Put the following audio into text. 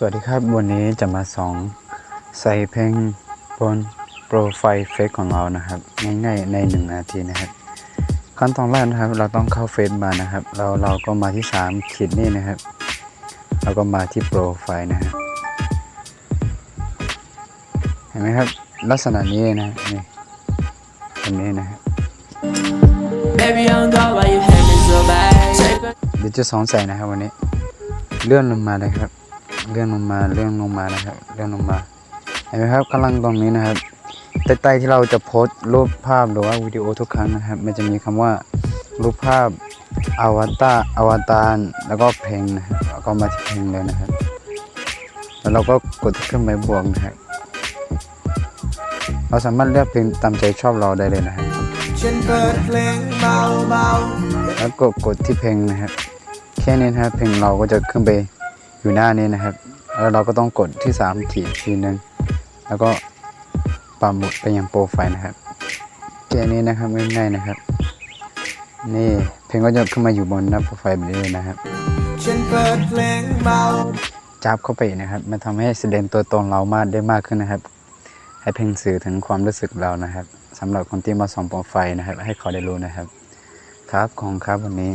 สวัสดีครับ วันนี้จะมาสองใส่เพลงบนโปรไฟล์เฟซของเรานะครับ ง่ายๆในหนึ่งนาทีนะครับ ขั้นตอนแรกนะครับ เราต้องเข้าเฟซมานะครับ เราเราก็มาที่3ขีดนี่นะครับ เราก็มาที่โปรไฟล์นะครับ เห็นไหมครับ ลักษณะนี้นะนี่แบบนี้นะครับ Baby, on God, why you hate me so bad? Take a เดี๋ยวจะสอนใส่นะครับวันนี้ เลื่อนลงมาเลยครับ เลื่อนลงมาเลื่อนลงมานะครับเลื่อนลงมาเห็นไหมครับกำลังตรงนี้นะครับใต้ๆที่เราจะโพสต์รูปภาพหรือว่าวิดีโอทุกครั้งนะครับ มันจะมีคำว่ารูปภาพอวตารอวตารแล้วก็เพลงนะครับแล้วก็มาที่เพลงเลยนะครับแล้วเราก็กดที่เครื่องหมายบวกนะครับเราสามารถเลือกเพลงตามใจชอบเราได้เลยนะครับฉันเปิดเพลงเบาแล้วก็กดที่เพลงนะครับ แค่นี้นะครับเพลงเราก็จะขึ้นไป อยู่หน้านี้นะครับ แล้วเราก็ต้องกดที่สามขีดทีนึงแล้วก็ปัมหมุดไปยังโปรไฟล์นะครับแค่นี้นะครับง่ายๆนะครับ นี่เพลงก็จะขึ้นมาอยู่บนหน้าโปรไฟล์แบบนี้เลยนะครับๆฉันเปิดเพลงเบาจับเข้าไปนะครับ มันทำให้แสดงตัวตนเรามากได้มากขึ้นนะครับ ให้เพลงสื่อถึงความรู้สึกเรานะครับสำหรับคนที่มาส่องโปรไฟล์นะครับ ให้เขาได้รู้นะครับ ครับของครับวันนี้